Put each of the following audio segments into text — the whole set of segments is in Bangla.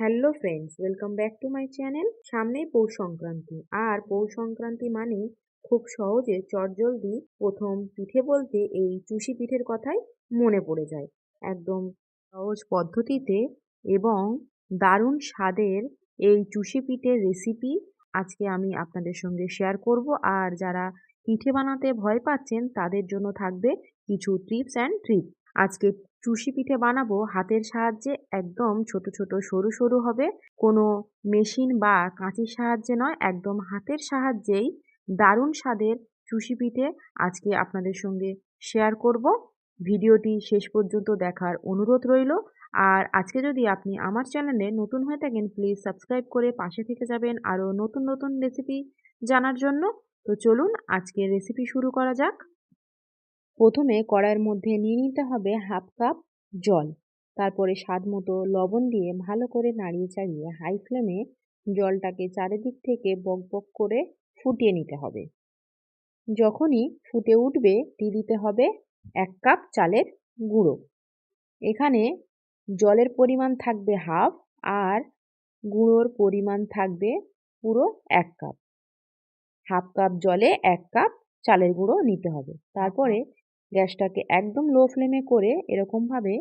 Hello friends welcome back to my channel সামনেই পৌষ সংক্রান্তি। আর পৌষ সংক্রান্তি মানেই খুব সহজে চটজলদি প্রথম পিঠে বলতে এই চুষি পিঠের কথাই মনে পড়ে যায়। একদম সহজ পদ্ধতিতে এবং দারুণ স্বাদের এই চুষি পিঠের রেসিপি আজকে আমি আপনাদের সঙ্গে শেয়ার করব। আর যারা পিঠে বানাতে ভয় পাচ্ছেন, তাদের জন্য থাকবে কিছু টিপস অ্যান্ড ট্রিক আজকে চুষি পিঠে বানাবো হাতের সাহায্যে একদম ছোট ছোট, সরু সরু হবে। কোনো মেশিন বা কাঁচির সাহায্যে নয়, একদম হাতের সাহায্যেই দারুণ স্বাদের চুষি পিঠে আজকে আপনাদের সঙ্গে শেয়ার করব। ভিডিওটি শেষ পর্যন্ত দেখার অনুরোধ রইল। আর আজকে যদি আপনি আমার চ্যানেলে নতুন হয়ে থাকেন প্লিজ সাবস্ক্রাইব করে পাশে থেকে যাবেন আরও নতুন নতুন রেসিপি জানার জন্য। তো চলুন আজকে রেসিপি শুরু করা যাক। প্রথমে কড়াইয়ের মধ্যে নিয়ে নিতে হবে হাফ কাপ জল। তারপরে স্বাদ মতো লবণ দিয়ে ভালো করে নাড়িয়ে চাড়িয়ে হাই ফ্লেমে জলটাকে চারিদিক থেকে বক বক করে ফুটিয়ে নিতে হবে। যখনই ফুটে উঠবে, দিয়ে দিতে হবে এক কাপ চালের গুঁড়ো। এখানে জলের পরিমাণ থাকবে হাফ আর গুঁড়োর পরিমাণ থাকবে পুরো এক কাপ। হাফ কাপ জলে এক কাপ চালের গুঁড়ো নিতে হবে। তারপরে গ্যাসটাকে একদম লো ফ্লেমে করে এরকমভাবে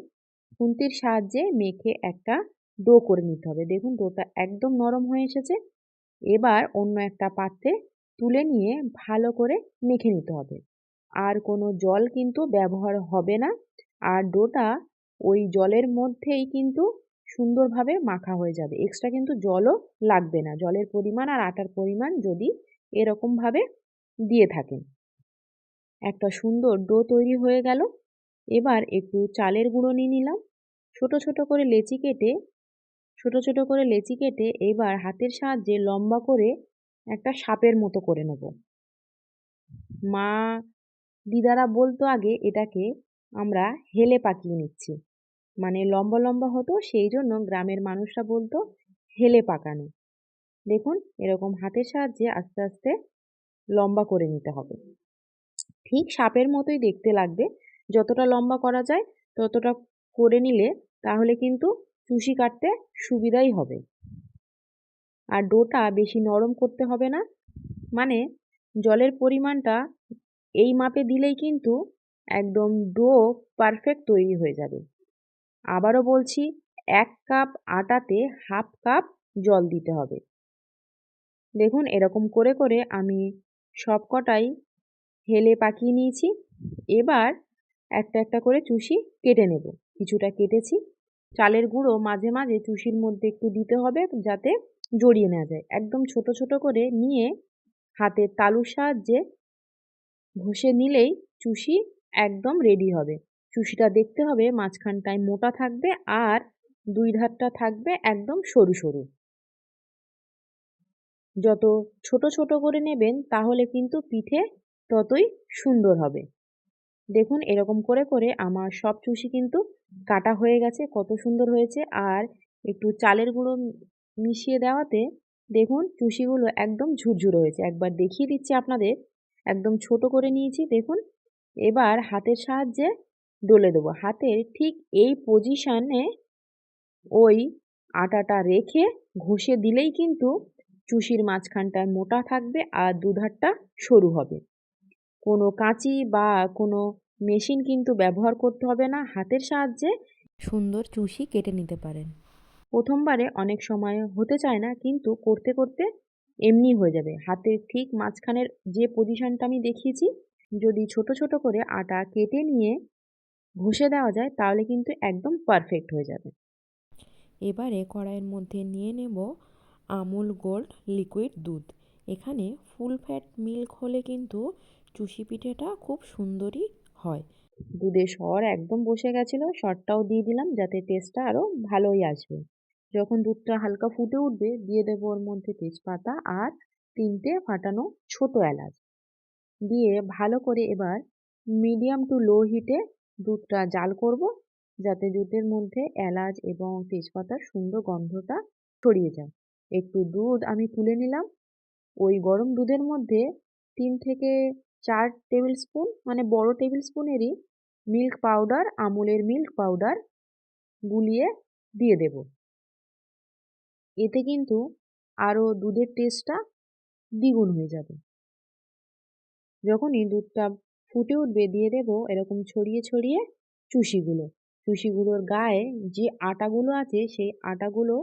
খুন্তির সাহায্যে মেখে একটা ডো করে নিতে হবে। দেখুন, ডোটা একদম নরম হয়ে এসেছে। এবার অন্য একটা পাত্রে তুলে নিয়ে ভালো করে মেখে নিতে হবে। আর কোনো জল কিন্তু ব্যবহার হবে না। আর ডোটা ওই জলের মধ্যেই কিন্তু সুন্দরভাবে মাখা হয়ে যাবে। এক্সট্রা কিন্তু জলও লাগবে না। জলের পরিমাণ আর আটার পরিমাণ যদি এরকমভাবে দিয়ে থাকেন। একটা সুন্দর ডো তৈরি হয়ে গেল। এবার একটু চালের গুঁড়ো নিয়ে নিলাম। ছোট ছোট করে লেচি কেটে, ছোট ছোট করে লেচি কেটে এবার হাতের সাহায্যে লম্বা করে একটা সাপের মতো করে নেব। মা, দিদারা বলতো আগে এটাকে আমরা হেলে পাকিয়ে নিচ্ছি। মানে লম্বা লম্বা হতো, সেই জন্য গ্রামের মানুষরা বলতো হেলে পাকানো। দেখুন, এরকম হাতের সাহায্যে আস্তে আস্তে লম্বা করে নিতে হবে। ঠিক সাপের মতোই দেখতে লাগবে। যতটা লম্বা করা যায় ততটা করে নিলে তাহলে কিন্তু চুষি কাটতে সুবিধাই হবে। আর ডোটা বেশি নরম করতে হবে না। মানে জলের পরিমাণটা এই মাপে দিলেই কিন্তু একদম ডো পারফেক্ট তৈরি হয়ে যাবে। আবারও বলছি, এক কাপ আটাতে হাফ কাপ জল দিতে হবে। দেখুন এরকম করে করে আমি সব কটাই হেলে পাকিয়ে নিয়েছি। এবার একটা একটা করে চুষি কেটে নেব। কিছুটা কেটেছি। চালের গুঁড়ো মাঝে মাঝে চুষির মধ্যে একটু দিতে হবে যাতে জড়িয়ে নেওয়া যায়। একদম ছোট ছোট করে নিয়ে হাতের তালুর সাহায্যে ঘষে নিলেই চুষি একদম রেডি হবে। চুষিটা দেখতে হবে মাঝখানটায় মোটা থাকবে আর দুই ধারটা থাকবে একদম সরু সরু। যত ছোট ছোট করে নেবেন তাহলে কিন্তু পিঠে ততই সুন্দর হবে। দেখুন এরকম করে করে আমার সব চুষি কিন্তু কাটা হয়ে গেছে, কত সুন্দর হয়েছে। আর একটু চালের গুঁড়ো মিশিয়ে দেওয়াতে দেখুন চুষিগুলো একদম ঝুরঝুর হয়েছে। একবার দেখিয়ে দিচ্ছি আপনাদের, একদম ছোট করে নিয়েছি। দেখুন এবার হাতের সাহায্যে ডলে দেবো। হাতের ঠিক এই পজিশানে ওই আটাটা রেখে ঘষে দিলেই কিন্তু চুষির মাঝখানটায় মোটা থাকবে আর দুধারটা সরু হবে। কোনো কাঁচি বা কোনো মেশিন কিন্তু ব্যবহার করতে হবে না হাতের সাহায্যে। সুন্দর চুষি কেটে নিতে পারেন। প্রথমবারে অনেক সময় হতে চায় না কিন্তু করতে করতে এমনি হয়ে যাবে। হাতের ঠিক মাঝখানের যে পজিশনটা আমি দেখিয়েছি যদি ছোট ছোট করে আটা কেটে নিয়ে ঘষে দেওয়া যায় তাহলে কিন্তু একদম পারফেক্ট হয়ে যাবে। এবারে কড়াইয়ের মধ্যে নিয়ে নেব আমুল গোল্ড লিকুইড দুধ। এখানে ফুল ফ্যাট মিল্ক হলে কিন্তু চুষি পিঠেটা খুব সুন্দরই হয়। দুধে সর একদম বসে গেছিল, সরটাও দিয়ে দিলাম যাতে টেস্টটা আরও ভালোই আসবে। যখন দুধটা হালকা ফুটে উঠবে, দিয়ে দেবো ওর মধ্যে তেজপাতা আর তিনটে ফাটানো ছোট এলাচ। দিয়ে ভালো করে এবার মিডিয়াম টু লো হিটে দুধটা জাল করব, যাতে দুধের মধ্যে এলাচ এবং তেজপাতার সুন্দর গন্ধটা ছড়িয়ে যায়। একটু দুধ আমি তুলে নিলাম। ওই গরম দুধের মধ্যে তিন থেকে চার টেবিল স্পুন মানে বড় টেবিল স্পুনেরই মিল্ক পাউডার আমুলের মিল্ক পাউডার গুলিয়ে দিয়ে দেব। এতে কিন্তু আরও দুধের টেস্টটা দ্বিগুণ হয়ে যাবে। যখনই দুধটা ফুটে উঠবে, দিয়ে দেবো এরকম ছড়িয়ে ছড়িয়ে চুষিগুলো। চুষিগুলোর গায়ে যে আটাগুলো আছে, সেই আটাগুলো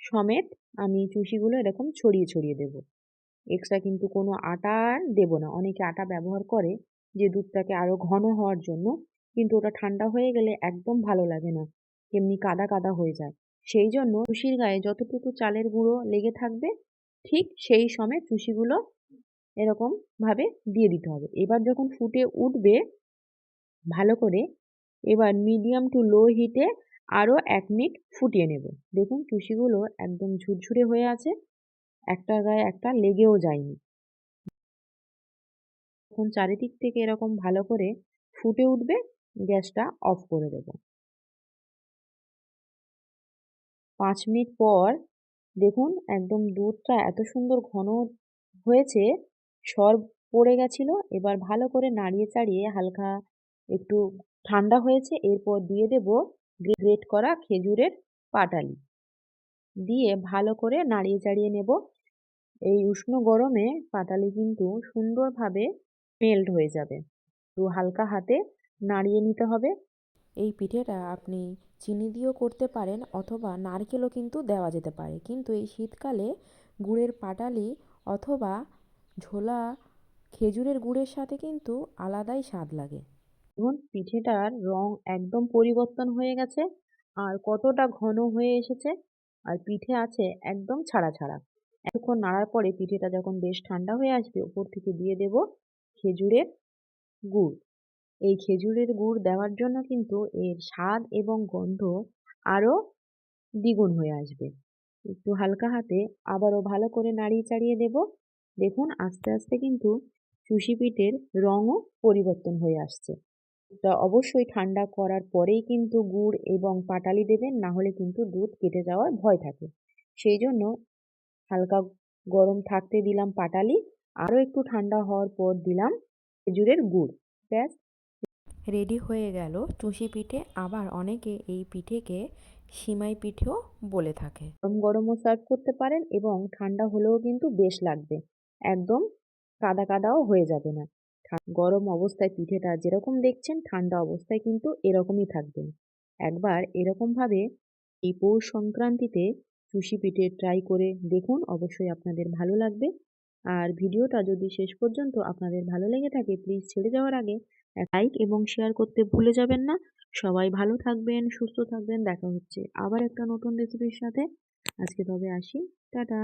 সমেত আমি চুষিগুলো এরকম ছড়িয়ে ছড়িয়ে দেবো। এক্সট্রা কিন্তু কোনো আটা দেবো না। অনেকে আটা ব্যবহার করে যে দুধটাকে আরও ঘন হওয়ার জন্য, কিন্তু ওটা ঠান্ডা হয়ে গেলে একদম ভালো লাগে না। এমনি কাদা কাদা হয়ে যায়। সেই জন্য চুষির গায়ে যতটুকু চালের গুঁড়ো লেগে থাকবে, ঠিক সেই সময় চুষিগুলো এরকম ভাবে দিয়ে দিতে হবে। এবার যখন ফুটে উঠবে, ভালো করে এবার মিডিয়াম টু লো হিটে আরও এক মিনিট ফুটিয়ে নেব। দেখুন চুষিগুলো একদম ঝুরঝুরে হয়ে আছে। একটার গায়ে একটা লেগেও যায়নি। যখন চারিদিক থেকে এরকম ভালো করে ফুটে উঠবে, গ্যাসটা অফ করে দেব। পাঁচ মিনিট পর দেখুন একদম দুধটা এত সুন্দর ঘন হয়েছে, সর পড়ে গেছিল, এবার ভালো করে নাড়িয়ে চাড়িয়ে হালকা একটু ঠান্ডা হয়েছে, এরপর দিয়ে দেব গ্রেট করা খেজুরের পাটালি। দিয়ে ভালো করে নাড়িয়ে চাড়িয়ে নেব। এই উষ্ণ গরমে পাটালি কিন্তু সুন্দরভাবে মেল্ট হয়ে যাবে। তো হালকা হাতে নাড়িয়ে নিতে হবে। এই পিঠেটা আপনি চিনি দিয়েও করতে পারেন অথবা নারকেলও কিন্তু দেওয়া যেতে পারে। কিন্তু এই শীতকালে গুড়ের পাটালি অথবা ঝোলা খেজুরের গুড়ের সাথে কিন্তু আলাদাই স্বাদ লাগে। দেখুন পিঠেটার রং একদম পরিবর্তন হয়ে গেছে আর কতটা ঘন হয়ে এসেছে। আর পিঠে আছে একদম ছাড়া ছাড়া এতক্ষণ নাড়ার পরে পিঠেটা যখন বেশ ঠান্ডা হয়ে আসবে, ওপর থেকে দিয়ে দেব খেজুরের গুড়। এই খেজুরের গুড় দেওয়ার জন্য কিন্তু এর স্বাদ এবং গন্ধ আরও দ্বিগুণ হয়ে আসবে। একটু হালকা হাতে আবারও ভালো করে নাড়িয়ে চাড়িয়ে দেব। দেখুন, আস্তে আস্তে কিন্তু চুষি পিঠের রঙও পরিবর্তন হয়ে আসছে। তা অবশ্যই ঠান্ডা করার পরেই কিন্তু গুড় এবং পাটালি দেবেন, না হলে কিন্তু দুধ কেটে যাওয়ার ভয় থাকে। সেই জন্য হালকা গরম থাকতে দিলাম পাটালি আরও একটু ঠান্ডা হওয়ার পর দিলাম খেজুরের গুড়। ব্যাস। রেডি হয়ে গেল চুষি পিঠে। আবার অনেকে এই পিঠেকে সিমাই পিঠেও বলে থাকে। গরম গরমও সার্ভ করতে পারেন এবং ঠান্ডা হলেও কিন্তু বেশ লাগবে। একদম কাদা কাদাও হয়ে যাবে না। গরম অবস্থায় পিঠেটা যেরকম দেখছেন ঠান্ডা অবস্থায় কিন্তু এরকমই থাকবে। একবার এরকমভাবে এই পৌষ সংক্রান্তিতে চুষি পিঠে ট্রাই করে দেখুন, অবশ্যই আপনাদের ভালো লাগবে। আর ভিডিওটা যদি শেষ পর্যন্ত আপনাদের ভালো লেগে থাকে প্লিজ ছেড়ে যাওয়ার আগে লাইক এবং শেয়ার করতে ভুলে যাবেন না। সবাই ভালো থাকবেন, সুস্থ থাকবেন, দেখা হচ্ছে আবার একটা নতুন রেসিপির সাথে। আজকে তবে আসি। টাটা!